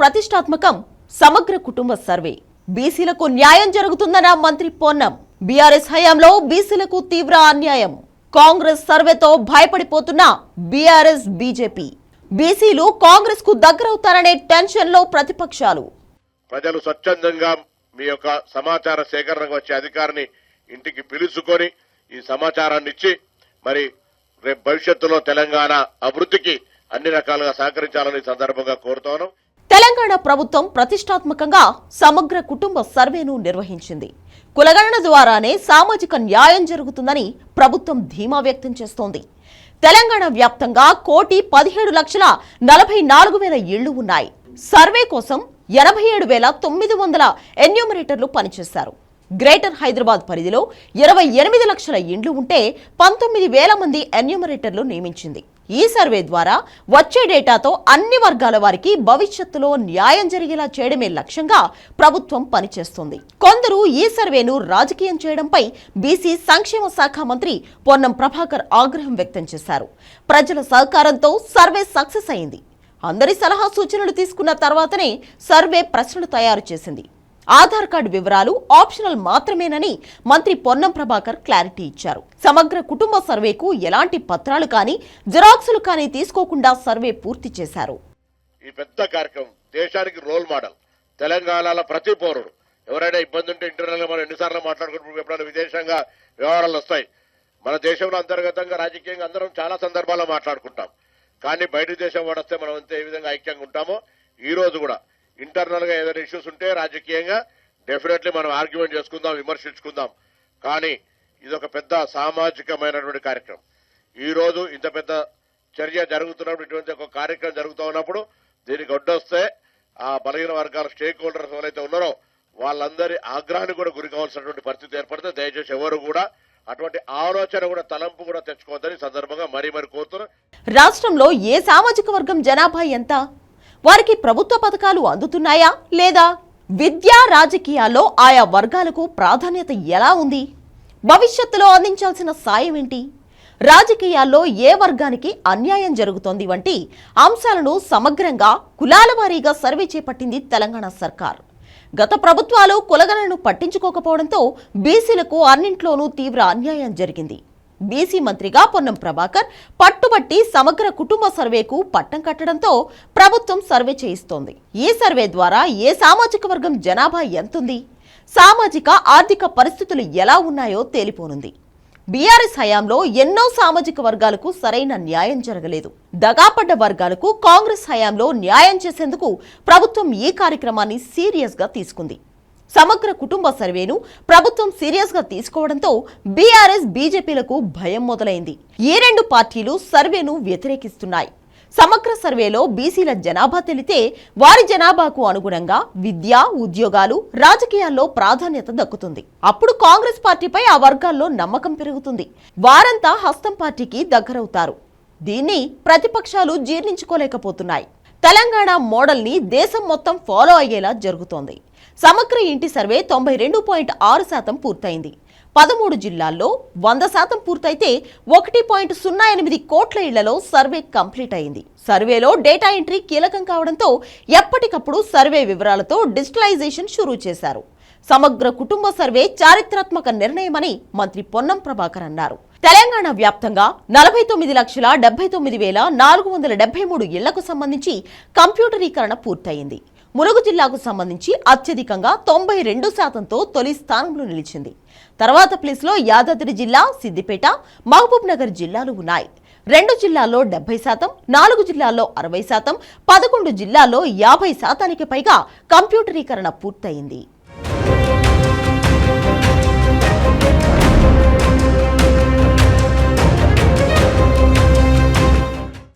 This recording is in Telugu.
ప్రతిష్టాత్మకం సమగ్ర కుటుంబ సర్వే. బీసీలకు న్యాయం జరుగుతుందన్న మంత్రి పొన్నం. బీఆర్ఎస్ హయాంలో బీసీలకు తీవ్ర అన్యాయం. కాంగ్రెస్ సర్వేతో భయపడిపోతున్న బీఆర్ఎస్ బీజేపీ. బీసీలు కాంగ్రెస్కు దగ్గరవుతారనే టెన్షన్లో ప్రతిపక్షాలు. ప్రజలు స్వచ్ఛందంగా మీ యొక్క సమాచార సేకరణకు వచ్చే అధికారిని ఇంటికి పిలుచుకొని ఈ సమాచారాన్ని ఇచ్చి మరి రేపు భవిష్యత్తులో తెలంగాణ అభివృద్ధికి అన్ని రకాలుగా సహకరించాలని సందర్భంగా కోరుతాను తెలంగాణ ప్రభుత్వం ప్రతిష్టాత్మకంగా సమగ్ర కుటుంబ సర్వేను నిర్వహించింది. కులగణన ద్వారానే సామాజిక న్యాయం జరుగుతుందని ప్రభుత్వం ధీమా వ్యక్తం చేస్తోంది. తెలంగాణ వ్యాప్తంగా కోటి పదిహేడు లక్షల నలభై నాలుగు వేల ఇళ్ళు ఉన్నాయి. సర్వే కోసం ఎనభై ఏడు వేల తొమ్మిది వందల ఎన్యూమరేటర్లు పనిచేశారు. గ్రేటర్ హైదరాబాద్ పరిధిలో ఇరవై ఎనిమిది లక్షల ఇండ్లు ఉంటే పంతొమ్మిది వేల మంది ఎన్యూమరేటర్లు నియమించింది. ఈ సర్వే ద్వారా వచ్చే డేటాతో అన్ని వర్గాల వారికి భవిష్యత్తులో న్యాయం జరిగేలా చేయడమే లక్ష్యంగా ప్రభుత్వం పనిచేస్తుంది. కొందరు ఈ సర్వేను రాజకీయం చేయడంపై బీసీ సంక్షేమ శాఖ మంత్రి పొన్నం ప్రభాకర్ ఆగ్రహం వ్యక్తం చేశారు. ప్రజల సహకారంతో సర్వే సక్సెస్ అయింది. అందరి సలహా సూచనలు తీసుకున్న తర్వాతనే సర్వే ప్రశ్నలు తయారు చేసింది. ఆధార్ కార్డు వివరాలు ఆప్షనల్ మాత్రమేనని మంత్రి పొన్నం ప్రభాకర్ క్లారిటీ ఇచ్చారు. సమగ్ర కుటుంబ సర్వేకు ఎలాంటి పత్రాలు కానీ జిరాక్సులు కానీ తీసుకోకుండా సర్వే పూర్తి చేశారు. ఈ పెద్ద కార్యక్రమం దేశానికి రోల్ మోడల్ తెలంగాణలో ప్రతి పౌరుడు. ఎవరైనా ఇబ్బంది ఉంటే ఇంటర్నల్గా మనం ఎన్నిసార్లు మాట్లాడుకుంటున్నాం ఎప్పుడైనా విదేశంగా వ్యవహారాలు వస్తాయి. మన దేశంలో అంతర్గతంగా రాజకీయంగా అందరం చాలా సందర్భాల్లో మాట్లాడుకుంటాం. కానీ బయట దేశం వాడొస్తే వస్తే మనం అంతే ఏ విధంగా ఐక్యంగా ఉంటామో ఈ రోజు కూడా ఇంటర్నల్గా ఏదైనా ఇష్యూస్ ఉంటే రాజకీయంగా డెఫినెట్లీ మనం ఆర్గ్యుమెంట్ చేసుకుందాం విమర్శించుకుందాం. కానీ ఇది ఒక పెద్ద సామాజికమైనటువంటి కార్యక్రమం. ఈ రోజు ఇంత పెద్ద చర్య జరుగుతున్నప్పుడు ఇటువంటి ఒక కార్యక్రమం జరుగుతూ ఉన్నప్పుడు దీనికి అడ్డొస్తే ఆ బలహీన వర్గాల స్టేక్ హోల్డర్స్ ఎవరైతే ఉన్నారో వాళ్ళందరి ఆగ్రహానికి కూడా గురి కావాల్సినటువంటి పరిస్థితి ఏర్పడితే దయచేసి ఎవరు కూడా అటువంటి ఆలోచన కూడా తలంపు కూడా తెచ్చుకోవద్దని సందర్భంగా మరీ మరి కోరుతున్నారు రాష్ట్రంలో ఏ సామాజిక వర్గం జనాభా ఎంత? వారికి ప్రభుత్వ పథకాలు అందుతున్నాయా లేదా? విద్యా రాజకీయాల్లో ఆయా వర్గాలకు ప్రాధాన్యత ఎలా ఉంది? భవిష్యత్తులో అందించాల్సిన సాయం ఏంటి? రాజకీయాల్లో ఏ వర్గానికి అన్యాయం జరుగుతోంది వంటి అంశాలను సమగ్రంగా కులాల వారీగా సర్వే చేపట్టింది తెలంగాణ సర్కార్. గత ప్రభుత్వాలు కులగణను పట్టించుకోకపోవడంతో బీసీలకు అన్నింట్లోనూ తీవ్ర అన్యాయం జరిగింది. బీసీ మంత్రిగా పొన్నం ప్రభాకర్ పట్టుబట్టి సమగ్ర కుటుంబ సర్వేకు పట్టం కట్టడంతో ప్రభుత్వం సర్వే చేయిస్తోంది. ఈ సర్వే ద్వారా ఏ సామాజిక వర్గం జనాభా ఎంతుంది? సామాజిక ఆర్థిక పరిస్థితులు ఎలా ఉన్నాయో తేలిపోనుంది. బీఆర్ఎస్ హయాంలో ఎన్నో సామాజిక వర్గాలకు సరైన న్యాయం జరగలేదు. దగాపడ్డ వర్గాలకు కాంగ్రెస్ హయాంలో న్యాయం చేసేందుకు ప్రభుత్వం ఈ కార్యక్రమాన్ని సీరియస్గా తీసుకుంది. సమగ్ర కుటుంబ సర్వేను ప్రభుత్వం సీరియస్గా తీసుకోవడంతో బీఆర్ఎస్ బీజేపీలకు భయం మొదలైంది. ఈ రెండు పార్టీలు సర్వేను వ్యతిరేకిస్తున్నాయి. సమగ్ర సర్వేలో బీసీల జనాభా తెలితే వారి జనాభాకు అనుగుణంగా విద్య ఉద్యోగాలు రాజకీయాల్లో ప్రాధాన్యత దక్కుతుంది. అప్పుడు కాంగ్రెస్ పార్టీపై ఆ వర్గాల్లో నమ్మకం పెరుగుతుంది. వారంతా హస్తం పార్టీకి దగ్గరవుతారు. దీన్ని ప్రతిపక్షాలు జీర్ణించుకోలేకపోతున్నాయి. తెలంగాణ మోడల్ని దేశం మొత్తం ఫాలో అయ్యేలా జరుగుతోంది. సమగ్ర ఇంటి సర్వే తొంభై రెండు పాయింట్ ఆరు శాతం పూర్తయింది. పదమూడు జిల్లాల్లో వంద శాతం పూర్తయితే ఒకటి పాయింట్ సున్నా ఎనిమిది కోట్ల ఇళ్ళలో సర్వే కంప్లీట్ అయింది. సర్వేలో డేటా ఎంట్రీ కీలకం కావడంతో ఎప్పటికప్పుడు సర్వే వివరాలతో డిజిటలైజేషన్ షురూ చేశారు. సమగ్ర కుటుంబ సర్వే చారిత్రాత్మక నిర్ణయమని మంత్రి పొన్నం ప్రభాకర్ అన్నారు. తెలంగాణ వ్యాప్తంగా నలభై తొమ్మిది లక్షల డెబ్బై తొమ్మిది వేల నాలుగు వందల డెబ్బై మూడు ఇళ్ళకు సంబంధించి కంప్యూటరీకరణ పూర్తయింది. ములుగు జిల్లాకు సంబంధించి అత్యధికంగా తొంభై రెండు శాతంతో తొలి స్థానంలో నిలిచింది. తర్వాత ప్లేస్లో యాదాద్రి జిల్లా సిద్దిపేట మహబూబ్ నగర్ జిల్లాలు ఉన్నాయి. రెండు జిల్లాల్లో డెబ్బై శాతం నాలుగు జిల్లాల్లో అరవై శాతం పదకొండు జిల్లాల్లో యాభై శాతానికి పైగా కంప్యూటరీకరణ పూర్తయింది.